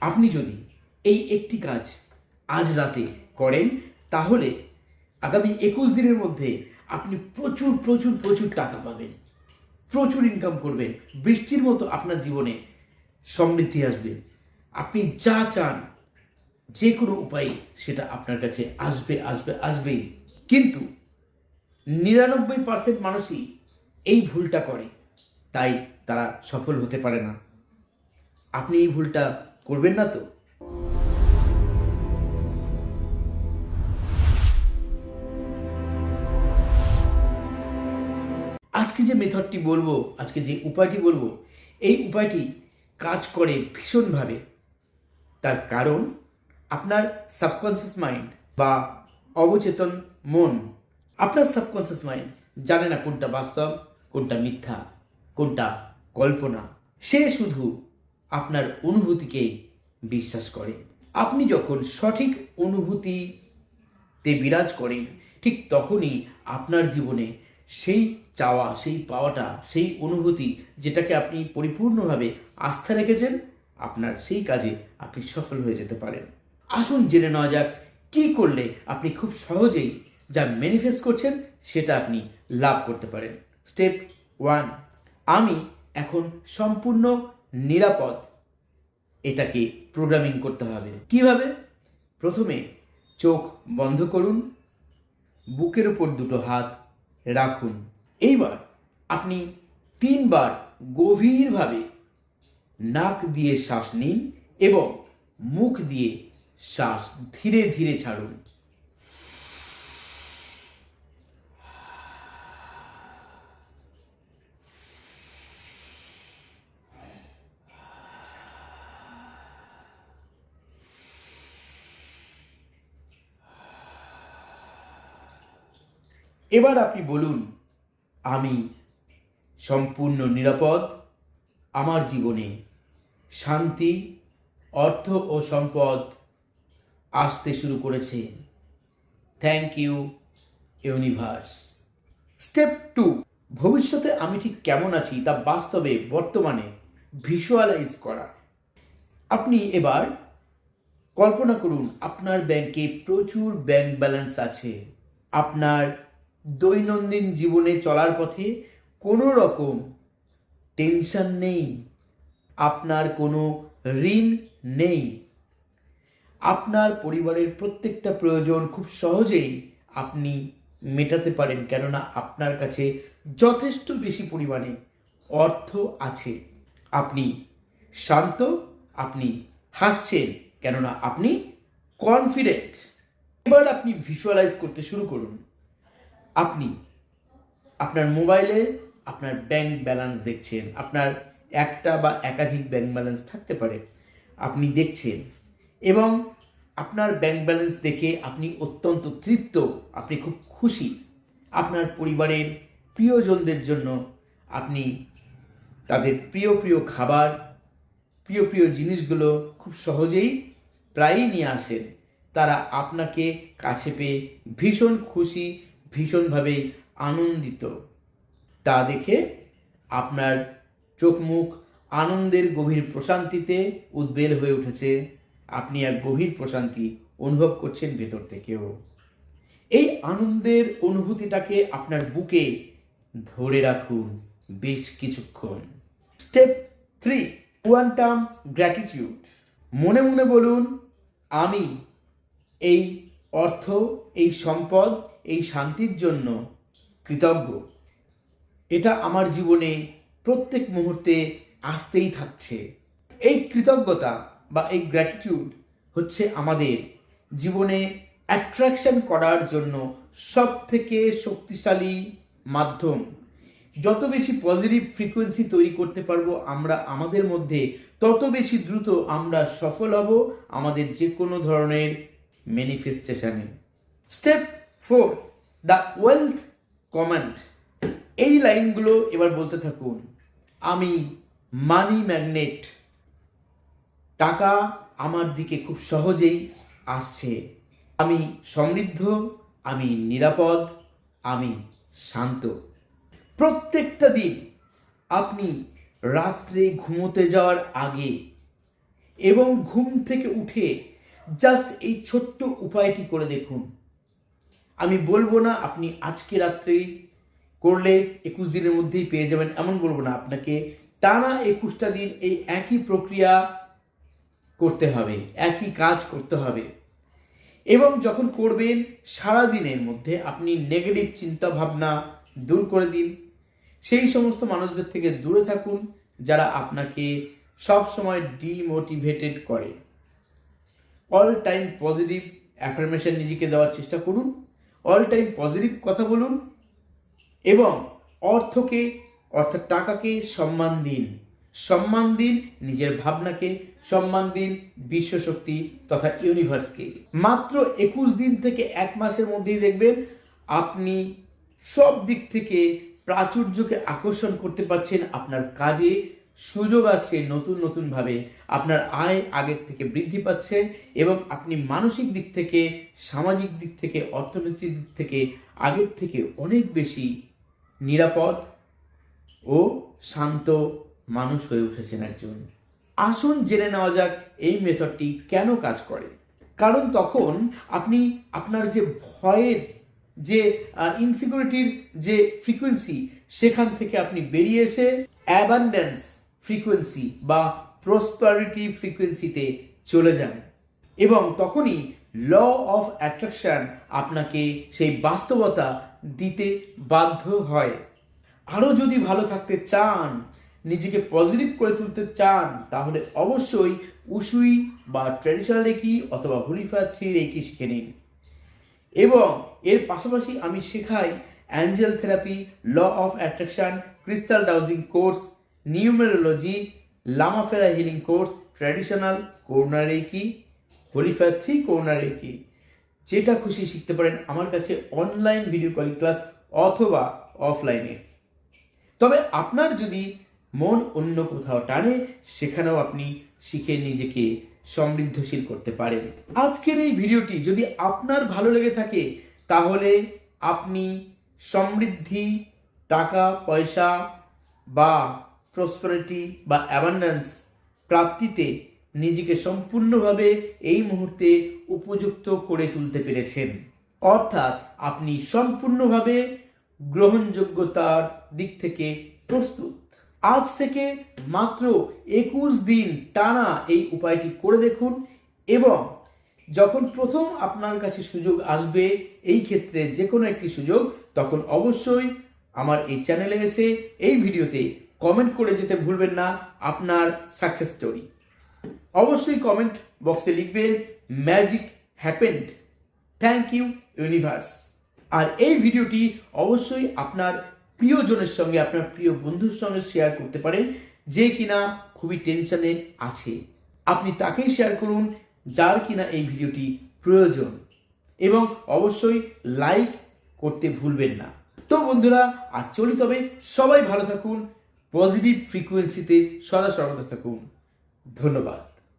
আপনি যদি এই একটি কাজ আজ রাতে করেন, তাহলে আগামী একুশ দিনের মধ্যে আপনি প্রচুর প্রচুর প্রচুর টাকা পাবেন। প্রচুর ইনকাম করবেন। বৃষ্টির মতো আপনার জীবনে সমৃদ্ধি আসবে। আপনি যা চান, যে কোনো উপায়ে সেটা আপনার কাছে আসবে আসবে, আসবেই। কিন্তু নিরানব্বই পার্সেন্ট মানুষই এই ভুলটা করে। তাই তারা সফল হতে পারে না। আপনি এই ভুলটা করবেন না তো। আজকে যে মেথডটি বলব, আজকে যে উপায়টি বলব, এই উপায়টি কাজ করে ভীষণভাবে। তার কারণ আপনার সাবকনসিয়াস মাইন্ড বা অবচেতন মন। আপনার সাবকনসিয়াস মাইন্ড জানে না কোনটা বাস্তব, কোনটা মিথ্যা, কোনটা কল্পনা। সে শুধু আপনার অনুভূতিকে বিশ্বাস করে। আপনি যখন সঠিক অনুভূতিতে বিরাজ করেন, ঠিক তখনই আপনার জীবনে সেই চাওয়া, সেই পাওয়াটা, সেই অনুভূতি যেটাকে আপনি পরিপূর্ণভাবে আস্থা রেখেছেন, আপনার সেই কাজে আপনি সফল হয়ে যেতে পারেন। আসুন জেনে নেওয়া যাক, কী করলে আপনি খুব সহজেই যা ম্যানিফেস্ট করছেন সেটা আপনি লাভ করতে পারেন। স্টেপ ওয়ান আমি এখন সম্পূর্ণ নিরাপদ এটাকে প্রোগ্রামিং করতে হবে। কীভাবে? প্রথমে চোখ বন্ধ করুন, বুকের ওপর দুটো হাত রাখুন। এইবার আপনি তিনবার গভীরভাবে নাক দিয়ে শ্বাস নিন এবং মুখ দিয়ে শ্বাস ধীরে ধীরে ছাড়ুন। এবার আপনি বলুন, আমি সম্পূর্ণ নিরাপদ, আমার জীবনে শান্তি, অর্থ ও সম্পদ আসতে শুরু করেছে। Thank you universe step two ভবিষ্যতে আমি ঠিক কেমন আছি তা বাস্তবে, বর্তমানে ভিজুয়ালাইজ করা। আপনি এবার কল্পনা করুন, আপনার ব্যাংকে প্রচুর ব্যাংক ব্যালেন্স আছে। আপনার দৈনন্দিন জীবনে চলার পথে কোনো রকম টেনশন নেই, আপনার কোনো ঋণ নেই। আপনার পরিবারের প্রত্যেকটা প্রয়োজন খুব সহজেই আপনি মেটাতে পারেন, কেননা আপনার কাছে যথেষ্ট বেশি পরিমাণে অর্থ আছে। আপনি শান্ত, আপনি হাসছেন, কেননা আপনি কনফিডেন্ট এবার আপনি ভিজুয়ালাইজ করতে শুরু করুন। আপনি আপনার মোবাইলে আপনার ব্যাংক ব্যালেন্স দেখছেন, আপনার একটা বা একাধিক ব্যাংক ব্যালেন্স থাকতে পারে, আপনি দেখছেন এবং আপনার ব্যাংক ব্যালেন্স দেখে আপনি অত্যন্ত তৃপ্ত, আপনি খুব খুশি। আপনার পরিবারের প্রিয়জনদের জন্য আপনি তাদের প্রিয় প্রিয় খাবার, প্রিয় প্রিয় জিনিসগুলো খুব সহজেই প্রায়ই নিয়ে আসেন। তারা আপনাকে কাছে পেয়ে ভীষণ খুশি ভীষণভাবে আনন্দিত। তা দেখে আপনার চোখ মুখ আনন্দের গভীর প্রশান্তিতে উদ্বেল হয়ে উঠেছে। আপনি এক গভীর প্রশান্তি অনুভব করছেন ভেতর থেকেও। এই আনন্দের অনুভূতিটাকে আপনার বুকে ধরে রাখুন বেশ কিছুক্ষণ। Step three, quantum gratitude. মনে মনে বলুন, আমি এই অর্থ, এই সম্পদ এই শান্তির জন্য কৃতজ্ঞ। এটা আমার জীবনে প্রত্যেক মুহূর্তে আসতেই থাকছে। এই কৃতজ্ঞতা বা এই গ্র্যাটিটিউড হচ্ছে আমাদের জীবনে অ্যাট্রাকশন করার জন্য সব থেকে শক্তিশালী মাধ্যম। যত বেশি পজিটিভ ফ্রিকোয়েন্সি তৈরি করতে পারব আমরা আমাদের মধ্যে, তত বেশি দ্রুত আমরা সফল হব আমাদের যে কোনো ধরনের ম্যানিফেস্টেশনে step four the wealth comment এই লাইনগুলো এবার বলতে থাকুন। আমি মানি ম্যাগনেট টাকা আমার দিকে খুব সহজেই আসছে। আমি সমৃদ্ধ, আমি নিরাপদ, আমি শান্ত। প্রত্যেকটা দিন আপনি রাত্রে ঘুমোতে যাওয়ার আগে এবং ঘুম থেকে উঠে জাস্ট এই ছোট্ট উপায়টি করে দেখুন। আমি বলব না আপনি আজকে রাত্রেই করলে একুশ দিনের মধ্যেই পেয়ে যাবেন, এমন বলব না। আপনাকে টানা একুশটা দিন এই একই প্রক্রিয়া করতে হবে, একই কাজ করতে হবে। এবং যখন করবেন সারা দিনের মধ্যে আপনি নেগেটিভ চিন্তা ভাবনা দূর করে দিন। সেই সমস্ত মানুষদের থেকে দূরে থাকুন, যারা আপনাকে সব সময় ডিমোটিভেটেড করে। অল টাইম পজিটিভ অ্যাফার্মেশন নিজেকে দেওয়ার চেষ্টা করুন। অল টাইম পজিটিভ কথা বলুন এবং অর্থকে, অর্থাৎ টাকাকে সম্মান দিন। সম্মান দিন নিজের ভাবনাকে, সম্মান দিন বিশ্বশক্তি তথা ইউনিভার্সকে মাত্র একুশ দিন থেকে এক মাসের মধ্যেই দেখবেন আপনি সব দিক থেকে প্রাচুর্যকে আকর্ষণ করতে পারছেন আপনার কাজে সুযোগ আসছে নতুন নতুনভাবে আপনার আয় আগের থেকে বৃদ্ধি পাচ্ছে এবং আপনি মানসিক দিক থেকে, সামাজিক দিক থেকে, অর্থনৈতিক দিক থেকে আগের থেকে অনেক বেশি নিরাপদ ও শান্ত মানুষ হয়ে উঠেছেন একজন। আসুন জেনে নেওয়া যাক এই মেথডটি কেন কাজ করে। কারণ তখন আপনি আপনার যে ভয়ের, যে ইনসিকিউরিটির যে ফ্রিকোয়েন্সি সেখান থেকে আপনি বেরিয়ে এসে অ্যাবান্ডেন্স ফ্রিকোয়েন্সি বা প্রসপারিটি ফ্রিকোয়েন্সিতে চলে যান। এবং তখনই ল অফ অ্যাট্রাকশন আপনাকে সেই বাস্তবতা দিতে বাধ্য হয়। আরও যদি ভালো থাকতে চান, নিজেকে পজিটিভ করে তুলতে চান, তাহলে অবশ্যই উসুই বা ট্র্যাডিশনাল রেকি অথবা হোলিফার থ্রি রেকি শিখে নিন। এবং এর পাশাপাশি আমি শেখাই angel therapy law of attraction crystal dowsing course numerology healing course traditional Karuna reiki holy fire three Karuna reiki যেটা খুশি শিখতে পারেন আমার কাছে অনলাইন ভিডিও কলিং ক্লাস অথবা অফলাইনে তবে আপনার যদি মন অন্য কোথাও টানে, সেখানেও আপনি শিখে নিজেকে সমৃদ্ধশীল করতে পারেন। আজকের এই ভিডিওটি যদি আপনার ভালো লেগে থাকে, তাহলে আপনি সমৃদ্ধি, টাকা, পয়সা বা প্রসপারিটি বা অ্যাবান্ডেন্স প্রাপ্তিতে নিজেকে সম্পূর্ণভাবে এই মুহূর্তে উপযুক্ত করে তুলতে পেরেছেন। অর্থাৎ আপনি সম্পূর্ণভাবে গ্রহণযোগ্যতার দিক থেকে প্রস্তুত। আজ থেকে মাত্র একুশ দিন টানা এই উপায়টি করে দেখুন এবং যখন প্রথম আপনার কাছে সুযোগ আসবে এই ক্ষেত্রে যে কোনো একটি সুযোগ, তখন অবশ্যই আমার এই চ্যানেলে এসে এই ভিডিওতে কমেন্ট করে যেতে ভুলবেন না, আপনার সাকসেস স্টোরি অবশ্যই কমেন্ট বক্সে লিখবেন magic happened thank you universe আর এই ভিডিওটি অবশ্যই আপনার প্রিয়জনের সঙ্গে, আপনার প্রিয় বন্ধুর সঙ্গে শেয়ার করতে পারেন, যে কিনা খুবই টেনশনে আছে। আপনি তাকেই শেয়ার করুন, যার কিনা এই ভিডিওটি প্রয়োজন। এবং অবশ্যই লাইক করতে ভুলবেন না। তো বন্ধুরা আর চলি তবে সবাই ভালো থাকুন পজিটিভ ফ্রিকুয়েন্সিতে সদা সর্বদা থাকুন। ধন্যবাদ।